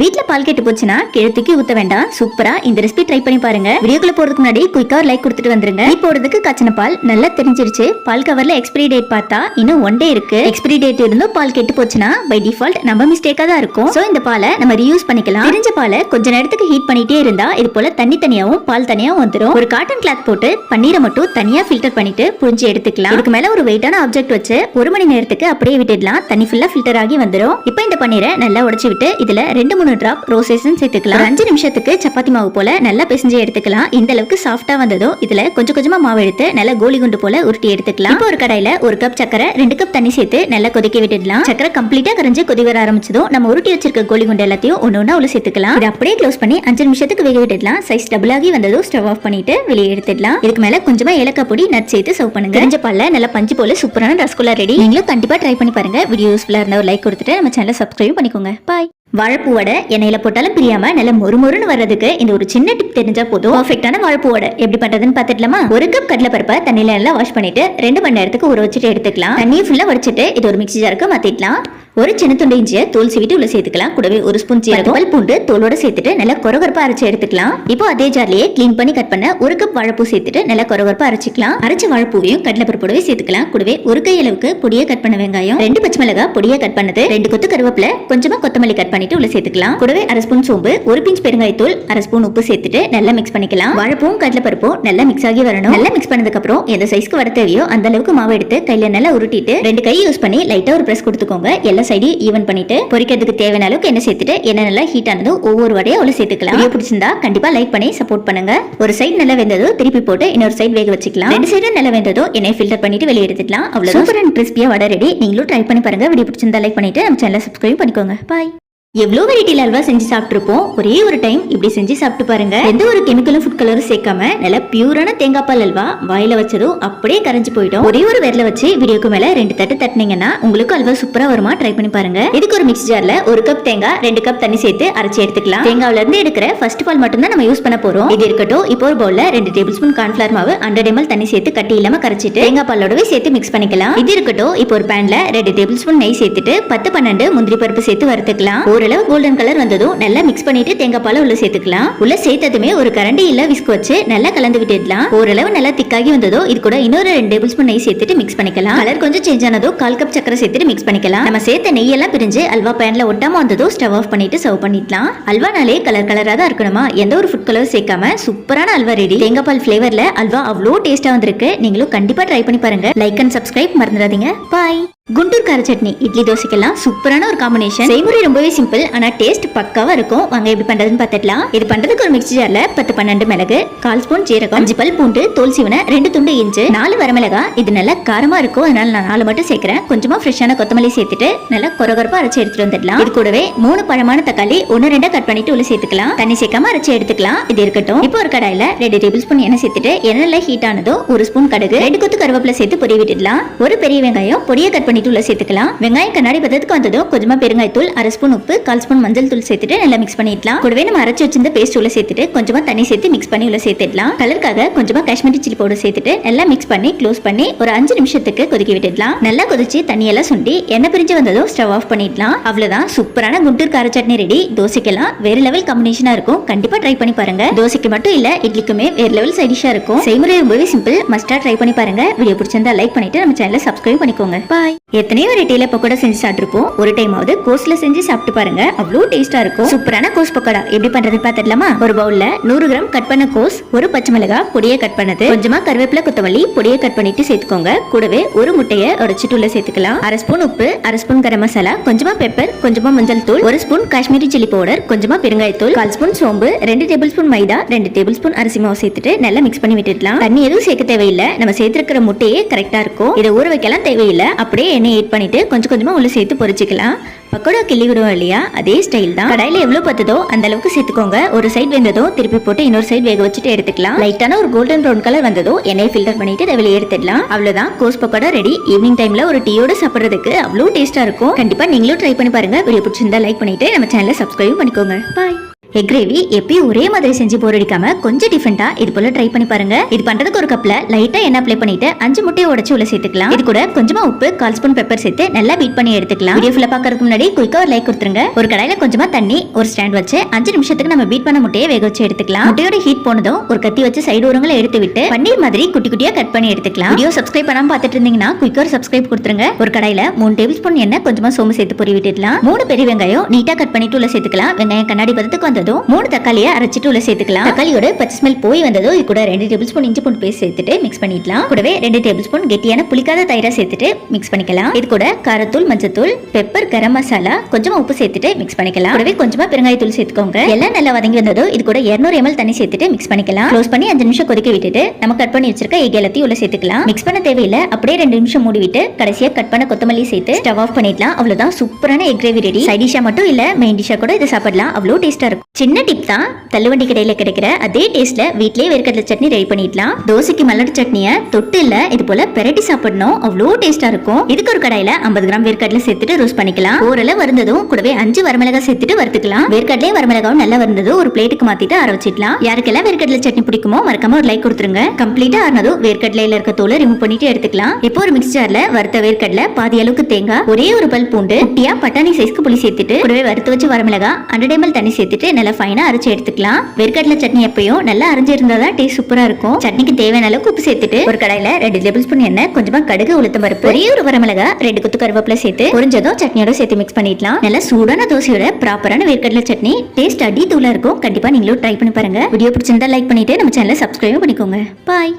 வீட்ல பால் கெட்டு போச்சுன்னா கிழத்துக்கு ஊத்த வேண்டாம். சூப்பரா இந்த ரெசிபி ட்ரை பண்ணி பாருங்க. வீடியோக்குள்ள போறதுக்கு முன்னாடி குயிக்கா ஒரு லைக் கொடுத்துட்டு வந்துருங்க. இப்போ போடுறதுக்கு கச்சன பால் நல்லா தெரிஞ்சிருச்சு. பால் கவர்ல எக்ஸ்பிரி டேட் பார்த்தா இன்னும் ஒன் டே இருக்கு. எக்ஸ்பிரி டேட் இருந்தும் பால் கெட்டு போச்சுன்னா பை டிஃபால்ட் நம்ம மிஸ்டேக்கா தான் இருக்கும். சோ இந்த பாலை நம்ம ரீயூஸ் பண்ணிக்கலாம். தெரிஞ்ச பாலை கொஞ்ச நேரத்துக்கு ஹீட் பண்ணிட்டே இருந்தா இது போல தண்ணி தனியாவும் பால் தனியாவும் வந்துடும் ஒரு காட்டன் கிளாத் போட்டு பன்னீரை மட்டும் தனியா ஃபில்டர் பண்ணிட்டு புரிஞ்சு எடுத்துக்கலாம். இதுக்கு மேல ஒரு வெயிட்டான ஆப்ஜெக்ட் வச்சு ஒரு மணி நேரத்துக்கு அப்படியே விட்டுடலாம். தண்ணி ஃபுல்லா ஃபில்டர் ஆகி வந்துரும். இப்போ இந்த பன்னீரை நல்லா உடைச்சு விட்டு இதுல ரெண்டு மூணு டிராப் ரோஸ் சேர்த்துக்கலாம். அஞ்சு நிமிஷத்துக்கு சப்பாத்தி மாவு போல நல்லா பிசைஞ்சு எடுத்துக்கலாம். இந்த அளவுக்கு சாஃப்டா வந்ததும் இதுல கொஞ்சம் கொஞ்சமா மாவு எடுத்து நல்லா கோலி குண்டு போல உருட்டி எடுத்துக்கலாம். இப்போ ஒரு கடையில ஒரு கப் சக்கரை ரெண்டு கப் தண்ணி சேர்த்து நல்லா கொதிக்க விட்டுடலாம். சக்கரை கம்ப்ளீட்டா கரைஞ்சு கொதி வர ஆரம்பிச்சதும் நம்ம உருட்டி வச்சிருக்க கோலி குண்டு எல்லாத்தையும் ஒன்னு ஒண்ணா உள்ள சேர்த்துக்கலாம். இது அப்படியே க்ளோஸ் பண்ணி அஞ்சு நிமிஷத்துக்கு வேக விட்டுடலாம். சைஸ் டபுள் ஆகி வந்ததும் ஸ்டவ் ஆஃப் பண்ணிட்டு வெளியே எடுத்துடலாம். இதுக்கு மேல கொஞ்சமா ஏலக்காய் பொடி நட் சேர்த்து சர்வ் பண்ணுங்க. தெரிஞ்ச பால்ல நல்லா பஞ்சு போல சூப்பரான ரசகுல்லா ரெடி நீங்களும் கண்டிப்பா ட்ரை பண்ணி பாருங்க. வீடியோ யூஸ்ஃபுல்லா இருந்தா ஒரு லைக் கொடுத்துட்டு நம்ம சேனலை சப்ஸ்கிரைப் பண்ணிக்கோங்க. பாய் வாழைப்பூ வடை எண்ணெயில போட்டாலும் பிரியாம நல்ல மொறுமொறுன்னு வர்றதுக்கு இந்த ஒரு சின்ன டிப் தெரிஞ்சா போதும். பர்ஃபெக்டான வாழைப்பூ வடை. எப்படி பண்றதுன்னு பார்த்துக்கலாமா? ஒரு கப் கடலை பருப்பை தண்ணியில நல்லா வாஷ் பண்ணிட்டு ரெண்டு மணி நேரத்துக்கு ஊற வச்சுட்டு எடுத்துக்கலாம். தண்ணியை ஃபுல்லா வடிச்சிட்டு இது ஒரு மிக்சி ஜாருக்கு மாத்திடலாம் ஒரு சின்ன துண்டு இஞ்சியை தோல் சீவிட்டு உள்ள சேர்த்துக்கலாம். கூடவே ஒரு ஸ்பூன் சீரகம் பல் பூண்டு தோலோட சேர்த்துட்டு நல்லா கொரகொரப்பா அரைச்சு எடுத்துக்கலாம். இப்போ அதே ஜார்லயே க்ளீன் பண்ணி கட் பண்ண ஒரு கப் வாழைப்பூ சேர்த்துட்டு நல்லா கொரகொரப்பா அரைச்சிக்கலாம். அரைச்ச வாழைப்பூவையும் கடலை பருப்போடவே சேர்த்துக்கலாம். கூடவே ஒரு கை அளவுக்கு பொடியை கட் பண்ண வெங்காயம். ரெண்டு பச்சை மிளகாய் பொடியை கட் பண்ணது. ரெண்டு கொத்து கருவேப்பிலை கொஞ்சமா கொத்தமல்லி கட் பண்ணிட்டு உள்ள சேர்த்துக்கலாம். கூடவே அரை ஸ்பூன் சோம்பு ஒரு பிஞ்ச் பெருங்காயத்தூள் அரை ஸ்பூன் உப்பு சேர்த்துட்டு நல்லா மிக்ஸ் பண்ணிக்கலாம். வாழைப்பூவும் கடலை பருப்பும் நல்லா மிக்ஸ் ஆகி வரணும். நல்லா மிக்ஸ் பண்ணதுக்கு அப்புறம் எந்த சைஸ்க்கு வர தேவையோ அந்த அளவுக்கு மாவு எடுத்து கையில நல்லா உருட்டிட்டு ரெண்டு கை யூஸ் பண்ணி லைட்டா ஒரு பிரஸ் கொடுத்துக்கோங்க. எல்லா சைடு ஈவன் பண்ணிட்டு பொரிக்கிறதுக்கு தேவையான அளவுக்கு எண்ணெய் சேர்த்துட்டு எண்ணெய் நல்லா ஹீட் ஆனது ஒவ்வொரு வடையை அவ்வளோ சேர்த்துக்கலாம். வீடியோ பிடிச்சிருந்தா கண்டிப்பா லைக் பண்ணி சப்போர்ட் பண்ணுங்க. ஒரு சைடு நல்லா வெந்ததும் திருப்பி போட்டு இன்னொரு சைடு வேக வச்சுக்கலாம். ரெண்டு சைடு நல்லா வெந்ததும் எண்ணெய் ஃபில்டர் பண்ணிட்டு வெளியே எடுத்துக்கலாம். அவ்வளவு சூப்பர் அண்ட் கிறிஸ்பியா வடை ரெடி நீங்களும் ட்ரை பண்ணி பாருங்க. வீடியோ பிடிச்சிருந்தா லைக் பண்ணிட்டு நம்ம சேனலை சப்ஸ்கிரைப் பண்ணிக்கோங்க. பாய் எவ்வளோ வெரைட்டில அல்வா செஞ்சு சாப்பிட்டுருப்போம்? ஒரே ஒரு டைம் இப்படி செஞ்சு சாப்பிட்டு பாருங்க. எந்த ஒரு கெமிக்கலும் ஃபுட் கலரும் சேர்க்காம நல்ல பியூரான தேங்காய் பால் அல்வா வாயில வச்சதும் அப்படியே கரைஞ்சு போயிடும். ஒரே ஒரு விரல வச்சு வீடியோக்கு மேல ரெண்டு தட்டு தட்டினீங்கன்னா உங்களுக்கு அல்வா சூப்பரா வருமா? ட்ரை பண்ணி பாருங்க. இதுக்கு ஒரு மிக்ஸ் ஜார்ல ஒரு கப் தேங்காய் ரெண்டு கப் தண்ணி சேர்த்து அரைச்சு எடுத்துக்கலாம். தேங்காவில இருந்து எடுக்கிற ஃபர்ஸ்ட் பால் மட்டும் தான் நம்ம யூஸ் பண்ண போறோம். இது இருக்கட்டும் இப்போ ஒரு பவுல்ல ரெண்டு டேபிள் ஸ்பூன் கார்ன்ஃபிளவர் மாவு ஹண்ட்ரட் எம்எல் தண்ணி சேர்த்து கட்டி இல்லாம கரைச்சிட்டு தேங்காய் பாலோடவே சேர்த்து மிக்ஸ் பண்ணிக்கலாம். இது இருக்கட்டும் இப்போ ஒரு பேன்ல ரெண்டு டேபிள் ஸ்பூன் நெய் சேர்த்துட்டு பத்து பன்னெண்டு முந்திரி பருப்பு சேர்த்து வறுத்துக்கலாம். ஓரளவு கோல்டன் கலர் வந்ததும் நல்லா மிக்ஸ் பண்ணிட்டு தேங்காய் பாலை உள்ள சேர்த்துக்கலாம். உள்ள சேர்த்ததுமே ஒரு கரண்டி இல்ல விஸ்க் வச்சு நல்லா கலந்து விட்டுடலாம். ஓரளவு நல்லா திக்காகி வந்ததோ இது கூட இன்னொரு ரெண்டு டேபிள் ஸ்பூன் நெய் சேர்த்துட்டு மிக்ஸ் பண்ணிக்கலாம். கலர் கொஞ்சம் சேஞ்ச் ஆனதோ கால் கப் சக்கரை சேர்த்துட்டு மிக்ஸ் பண்ணிக்கலாம். நம்ம சேர்த்த நெய் எல்லாம் பிரிஞ்சு அல்வா பேன்ல ஒட்டாம வந்ததோ ஸ்டவ் ஆஃப் பண்ணிட்டு சர்வ் பண்ணிடலாம் அல்வானாலே கலர் கலரா தான் இருக்கணுமா? எந்த ஒரு ஃபுட் கலர் சேர்க்காம சூப்பரான அல்வா ரெடி தேங்காய் பால் ஃபிளேவர்ல அல்வா அவ்வளோ டேஸ்டா வந்திருக்கு. நீங்களும் கண்டிப்பா ட்ரை பண்ணி பாருங்க. லைக் அண்ட் சப்ஸ்கிரைப் மறந்துடாதீங்க. பாய் குண்டூர் கார சட்னி இட்லி தோசைக்கெல்லாம் சூப்பரான ஒரு காம்பினேஷன் செய்முறை ரொம்பவே சிம்பிள் ஆனா டேஸ்ட் பக்காவா இருக்கும். வாங்க எப்படி பண்றதுன்னு பார்த்துக்கலாம் இது பண்றதுக்கு ஒரு மிக்சி ஜார்ல பத்து பன்னெண்டு மிளகு கால் ஸ்பூன் ஜீரகம் அஞ்சு பல் பூண்டு தோல் சீவனை ரெண்டு துண்டு இஞ்சி நாலு வரமிளகா. இது நல்லா காரமா இருக்கும். அதனால நான் நாலு மட்டும் சேர்க்கிறேன். கொஞ்சமா ஃப்ரெஷ்ஷான கொத்தமல்லி சேர்த்துட்டு நல்லா கொரகொரப்பா அரைச்சு எடுத்துட்டு வந்துடலாம். இது கூடவே மூணு பழமான தக்காளி ஒன்னு ரெண்டா கட் பண்ணிட்டு உள்ள சேர்த்துக்கலாம். தண்ணி சேர்க்காம அரைச்சு எடுத்துக்கலாம். இது இருக்கட்டும். இப்போ ஒரு கடாயில ரெண்டு டேபிள் ஸ்பூன் எண்ணெய் சேர்த்துட்டு எண்ணெய் ஹீட் ஆனதோ ஒரு ஸ்பூன் கடுகு ரெண்டு கொத்து கருவேப்பிலை சேர்த்து பொரிய விட்டுடலாம். ஒரு பெரிய வெங்காயம் பொடியை கட் பண்ணி பண்ணிட்டு உள்ள சேர்த்துக்கலாம். வெங்காயம் கண்ணாடி பதத்துக்கு வந்ததும் கொஞ்சமா பெருங்காயத்தூள் அரை ஸ்பூன் உப்பு கால் ஸ்பூன் மஞ்சள் தூள் சேர்த்துட்டு நல்லா மிக்ஸ் பண்ணிடலாம். கூடவே நம்ம அரைச்சு வச்சிருந்த பேஸ்ட் உள்ள சேர்த்துட்டு கொஞ்சமா தண்ணி சேர்த்து மிக்ஸ் பண்ணி உள்ள சேர்த்துடலாம். கலருக்காக கொஞ்சமா காஷ்மீரி சில்லி பவுடர் சேர்த்துட்டு நல்லா மிக்ஸ் பண்ணி க்ளோஸ் பண்ணி ஒரு அஞ்சு நிமிஷத்துக்கு கொதிக்க விட்டுடலாம். நல்லா கொதிச்சு தண்ணியெல்லாம் சுண்டி எண்ணெய் பிரிஞ்சு வந்ததும் ஸ்டவ் ஆஃப் பண்ணிடலாம். அவ்வளவுதான். சூப்பரான குண்டூர் கார சட்னி ரெடி தோசைக்கெல்லாம் வேற லெவல் காம்பினேஷனா இருக்கும். கண்டிப்பா ட்ரை பண்ணி பாருங்க. தோசைக்கு மட்டும் இல்ல இட்லிக்குமே வேற லெவல் சைடிஷா இருக்கும். செய்முறை ரொம்பவே சிம்பிள் மஸ்டா ட்ரை பண்ணி பாருங்க. வீடியோ பிடிச்சிருந்தா லைக் பண்ணிட்டு நம்ம சேனலை சப்ஸ்கிரைப் பண்ணிக்கோங்க. பாய் எத்தனையோ வெரைட்டியில பக்கோடா செஞ்சு சாப்பிட்டுருப்போம்? ஒரு டைம் ஆகுது கோஸ்ல செஞ்சு சாப்பிட்டு பாருங்க. அவ்வளோ டேஸ்டா இருக்கும். சூப்பரான கோஸ் பக்கோடா. எப்படி பண்றது பாத்துடலாமா ஒரு பவுல்ல நூறு கிராம் கட் பண்ண கோஸ் ஒரு பச்சை மிளகாய் பொடியை கட் பண்ணது. கொஞ்சமா கருவேப்பிலை கொத்தமல்லி பொடியை கட் பண்ணிட்டு சேர்த்துக்கோங்க. கூடவே ஒரு முட்டையை உடச்சிட்டு உள்ள சேர்த்துக்கலாம். அரை ஸ்பூன் உப்பு அரை ஸ்பூன் கரம் மசாலா கொஞ்சமா பெப்பர் கொஞ்சமா மஞ்சள் தூள் ஒரு ஸ்பூன் காஷ்மீரி சில்லி பவுடர் கொஞ்சமா பெருங்காயத்தூள் கால் ஸ்பூன் சோம்பு ரெண்டு டேபிள் ஸ்பூன் மைதா ரெண்டு டேபிள் ஸ்பூன் அரிசி மாவு சேர்த்துட்டு நல்லா மிக்ஸ் பண்ணி விட்டுடலாம். தண்ணி எதுவும் சேர்க்க தேவையில்லை. நம்ம சேர்த்திருக்கிற முட்டையே கரெக்டா இருக்கும். இதை ஊற வைக்கலாம் தேவையில்லை. அப்படியே எண்ணெய் ஏட் பண்ணிட்டு கொஞ்சம் கொஞ்சமாக உள்ளே சேர்த்து பொரிச்சிக்கலாம். பக்கோடா கிள்ளி விடுவோம் இல்லையா? அதே ஸ்டைல் தான். கடாயில எவ்வளோ பத்துதோ அந்த அளவுக்கு சேர்த்துக்கோங்க. ஒரு சைடு வெந்ததோ திருப்பி போட்டு இன்னொரு சைடு வேக வச்சுட்டு எடுத்துக்கலாம். லைட்டான ஒரு கோல்டன் ப்ரௌன் கலர் வந்ததோ எண்ணெய் ஃபில்டர் பண்ணிட்டு அதை வெளியே எடுத்துடலாம். அவ்வளோதான் கோஸ் பக்கோடா ரெடி ஈவினிங் டைமில் ஒரு டீயோட சாப்பிட்றதுக்கு அவ்வளோ டேஸ்ட்டாக இருக்கும். கண்டிப்பாக நீங்களும் ட்ரை பண்ணி பாருங்க. வீடியோ பிடிச்சிருந்தா லைக் பண்ணிட்டு நம்ம சேனலை சப்ஸ்கிரைப் பண்ணிக்கோங்க. பாய் எக் கிரேவி எப்பயும் ஒரே மாதிரி செஞ்சு போர் அடிக்காம கொஞ்சம் டிஃபரெண்டா இது போல ட்ரை பண்ணி பாருங்க. இது பண்றதுக்கு ஒரு கப்ல லைட்டா எண்ணெய் அப்ளை பண்ணிட்டு அஞ்சு முட்டையை உடச்சு உள்ள சேர்த்துக்கலாம். இது கூட கொஞ்சமா உப்பு கால் ஸ்பூன் பெப்பர் சேர்த்து நல்லா பீட் பண்ணி எடுத்துக்கலாம். வீடியோ ஃபுல்லா பாக்கறதுக்கு முன்னாடி குயிக்கா ஒரு லைக் கொடுத்துருங்க. ஒரு கடையில கொஞ்சமா தண்ணி ஒரு ஸ்டாண்ட் வச்சு அஞ்சு நிமிஷத்துக்கு நம்ம பீட் பண்ண முட்டையை வேக வச்சு எடுத்துக்கலாம். முட்டையோட ஹீட் போனதும் ஒரு கத்தி வச்சு சைடு ஓரங்களை எடுத்து விட்டு பன்னீர் மாதிரி குட்டி குட்டியா கட் பண்ணி எடுத்துக்கலாம். வீடியோ சப்ஸ்கிரைப் பண்ணாம பார்த்துட்டு இருந்தீங்கன்னா குயிக்கா ஒரு சப்ஸ்கிரைப் கொடுத்துருங்க. ஒரு கடையில மூணு டேபிள் ஸ்பூன் எண்ணெய் கொஞ்சமா சோம்பு சேர்த்து பொறி விட்டுடலாம். மூணு பெரிய வெங்காயம் நீட்டா கட் பண்ணிட்டு உள்ள சேர்த்துக்கலாம். வெங்காயம் கண்ணாடி பதத்துக்கு வந்ததும் மூணு தக்காளியை அரைச்சிட்டு உள்ள சேர்த்துக்கலாம். தக்காளியோட பச்சை ஸ்மெல் போய் வந்ததும் இது கூட ரெண்டு டேபிள் ஸ்பூன் இஞ்சி பூண்டு பேஸ்ட் சேர்த்துட்டு மிக்ஸ் பண்ணிக்கலாம் கூடவே ரெண்டு டேபிள் ஸ்பூன் கெட்டியான புளிக்காத தயிரா சேர்த்துட்டு மிக்ஸ் பண்ணிக்கலாம். இது கூட காரத்தூள் மஞ்சத்தூள் பெப்பர் கரம் மசாலா கொஞ்சமா உப்பு சேர்த்துட்டு மிக்ஸ் பண்ணிக்கலாம். கூடவே கொஞ்சமா பெருங்காயத்தூள் சேர்த்துக்கோங்க. எல்லாம் நல்லா வதங்கி வந்ததும் இது கூட இரநூறு எம்எல் தண்ணி சேர்த்துட்டு மிக்ஸ் பண்ணிக்கலாம். க்ளோஸ் பண்ணி அஞ்சு நிமிஷம் கொதிக்க விட்டுட்டு நம்ம கட் பண்ணி வச்சிருக்க எக் எல்லாத்தையும் உள்ள சேர்த்துக்கலாம். மிக்ஸ் பண்ண தேவையில்லை. அப்படியே ரெண்டு நிமிஷம் மூடி விட்டு கடைசியா கட் பண்ண கொத்தமல்லி சேர்த்து ஸ்டவ் ஆஃப் பண்ணிடலாம். அவ்வளவுதான் சூப்பரான எக் கிரேவி ரெடி சைட் மட்டும் இல்ல மெயின் டிஷ்ஷா கூட இதை சாப்பிடலாம். அவ்வளோ டேஸ்டா இருக்கும். சின்ன டிப் தான். தள்ளுவண்டி கடையில கிடைக்கிற அதே டேஸ்ட்ல வீட்லயே வேர்க்கடலை சட்னி ரெடி பண்ணிடலாம். தோசைக்கு மல்லடு சட்னியை தொட்டு இல்ல இது போல பெரட்டி சாப்பிடணும். அவ்வளோ டேஸ்டா இருக்கும். இதுக்கு ஒரு கடாயில 50 கிராம் வேர்க்கடலை சேர்த்துட்டு ரோஸ்ட் பண்ணிக்கலாம். ஓரளவு வருந்ததும் கூடவே அஞ்சு வரமிளகா சேர்த்துட்டு வறுத்துக்கலாம். வேர்க்கடலையும் வரமிளகாவும் நல்லா வருந்ததும் ஒரு பிளேட்டுக்கு மாத்திட்டு அரை வச்சிடலாம். யாருக்கெல்லாம் வேர்க்கடலை சட்னி பிடிக்குமோ மறக்காம ஒரு லைக் கொடுத்துருங்க. கம்ப்ளீட்டா ஆனதும் வேர்க்கடலையில இருக்க தோலை ரிமூவ் பண்ணிட்டு எடுத்துக்கலாம். இப்போ ஒரு மிக்சர்ல வறுத்த வேர்க்கடலை பாதி அளவுக்கு தேங்காய் ஒரே ஒரு பல் பூண்டு குட்டியா பட்டாணி சைஸ்க்கு புளி சேர்த்துட்டு கூடவே வறுத்து வச்சு வரமிளகா அண்டர் டேபிள் தண்ணி சேர்த்துட்டு நல்லா ஃபைனா அரைச்சு எடுத்துக்கலாம். வேர்க்கடலை சட்னி எப்பயும் நல்லா அரைஞ்சிருந்தா தான் டேஸ்ட் சூப்பரா இருக்கும். சட்னிக்கு தேவையான அளவுக்கு உப்பு சேர்த்துட்டு ஒரு கடையில் ரெண்டு டேபிள் ஸ்பூன் எண்ணெய் கொஞ்சமா கடுகு உளுத்தம் பருப்பு ஒரே ஒரு வரமிளகா ரெண்டு குத்து கருவேப்பிலை சேர்த்து பொரிஞ்சதும் சட்னியோட சேர்த்து மிக்ஸ் பண்ணிடலாம். நல்லா சூடான தோசையோட ப்ராப்பரான வேர்க்கடலை சட்னி டேஸ்ட் அடி தூளா இருக்கும். கண்டிப்பா நீங்களும் ட்ரை பண்ணி பாருங்க. வீடியோ பிடிச்சிருந்தா லைக் பண்ணிட்டு நம்ம சேனலை சப்ஸ்கிரைப் பண்ணிக்கோங்க. பாய்